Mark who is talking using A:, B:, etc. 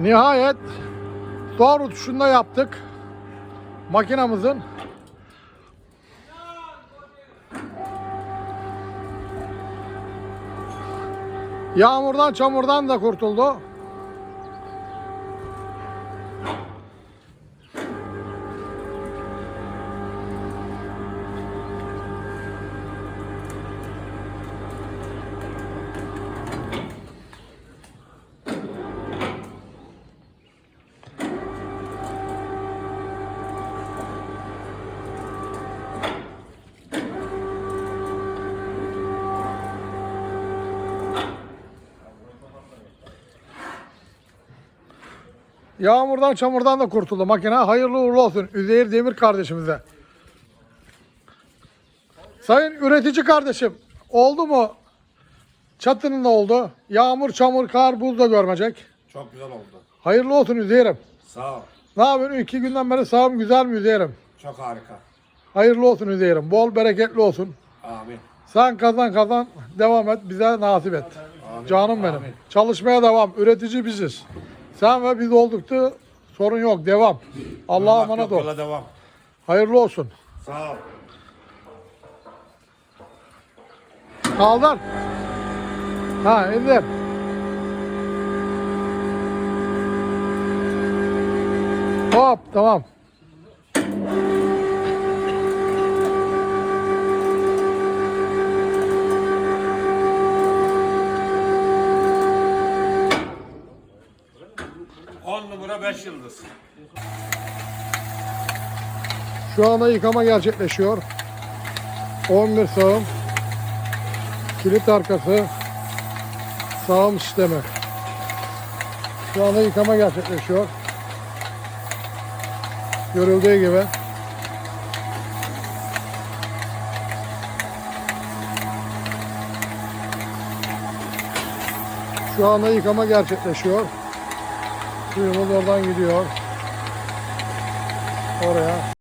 A: Nihayet doğru tuşunda yaptık. Makinamızın. Yağmurdan çamurdan da kurtuldu. Yağmurdan çamurdan da kurtuldu makine. Hayırlı uğurlu olsun Üzeyir Demir kardeşimize. Sayın üretici kardeşim oldu mu? Çatının da oldu. Yağmur, çamur, kar, buz da görmeyecek.
B: Çok güzel oldu.
A: Hayırlı olsun Üzeyir'im.
B: Sağ ol.
A: Ne yapıyorsun? İki günden beri sağım güzel mi Üzeyir'im?
B: Çok harika.
A: Hayırlı olsun Üzeyir'im. Bol bereketli olsun.
B: Amin.
A: Sen kazan kazan devam et bize nasip et.
B: Amin.
A: Canım benim.
B: Amin.
A: Çalışmaya devam. Üretici biziz. Sen ve biz olduktu sorun yok. Devam. Allah'a
B: Durmak
A: emanet
B: yok,
A: ol.
B: Yola devam.
A: Hayırlı olsun.
B: Sağ ol.
A: Kaldır. Ha indir. Hop tamam.
B: On numara beş yıldız.
A: Şu anda yıkama gerçekleşiyor. 11 sağım. Kilit arkası. Sağım sistemi. Şu anda yıkama gerçekleşiyor. Görüldüğü gibi. Şu anda yıkama gerçekleşiyor. Suyumuz oradan gidiyor. Oraya.